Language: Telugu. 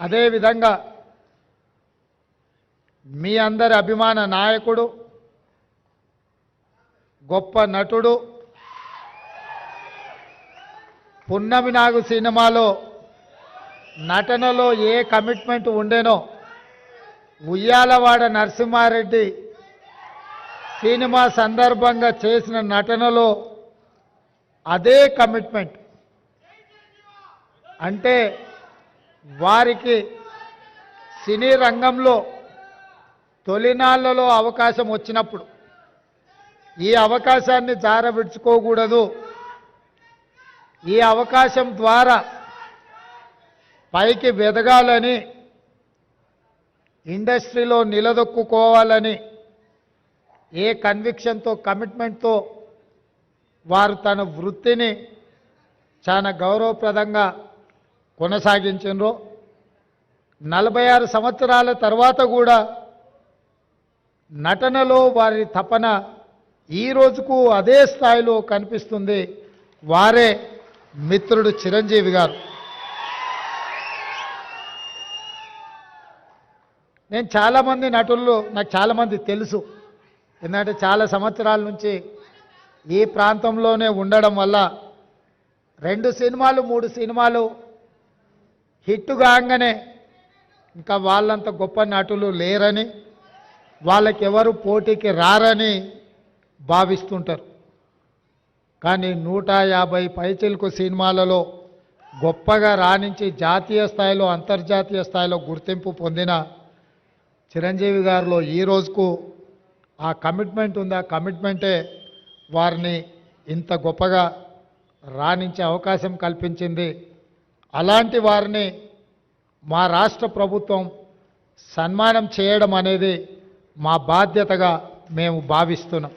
అదేవిధంగా మీ అందరి అభిమాన నాయకుడు గొప్ప నటుడు పున్నమి నాగు సినిమాలో నటనలో ఏ కమిట్మెంట్ ఉండేనో ఉయ్యాలవాడ నరసింహారెడ్డి సినిమా సందర్భంగా చేసిన నటనలో అదే కమిట్మెంట్. అంటే వారికి సినీ రంగంలో తొలినాళ్ళలో అవకాశం వచ్చినప్పుడు ఈ అవకాశాన్ని జారవిడ్చుకోకూడదు. ఈ అవకాశం ద్వారా పైకి వెదగాలని ఇండస్ట్రీలో నిలదొక్కుకోవాలని ఏ కన్విక్షన్తో కమిట్మెంట్తో వారు తన వృత్తిని చాలా గౌరవప్రదంగా కొనసాగించారో నలభై ఆరు సంవత్సరాల తర్వాత కూడా నటనలో వారి తపన ఈ రోజుకు అదే స్థాయిలో కనిపిస్తుంది. వారే మిత్రుడు చిరంజీవి గారు. నేను చాలామంది నటుల్లో నాకు చాలామంది తెలుసు. ఎందుకంటే చాలా సంవత్సరాల నుంచి ఈ ప్రాంతంలోనే ఉండడం వల్ల రెండు సినిమాలు మూడు సినిమాలు హిట్ కాగానే ఇంకా వాళ్ళంత గొప్ప నటులు లేరని వాళ్ళకి ఎవరు పోటీకి రారని భావిస్తుంటారు. కానీ నూట యాభై పైచిలకు సినిమాలలో గొప్పగా రాణించి జాతీయ స్థాయిలో అంతర్జాతీయ స్థాయిలో గుర్తింపు పొందిన చిరంజీవి గారిలో ఈ రోజుకు ఆ కమిట్మెంట్ ఉంది. ఆ కమిట్మెంటే వారిని ఇంత గొప్పగా రాణించే అవకాశం కల్పించింది అలాంటి వారిని మా రాష్ట్ర ప్రభుత్వం సన్మానం చేయడం అనేది మా బాధ్యతగా మేము భావిస్తున్నాం.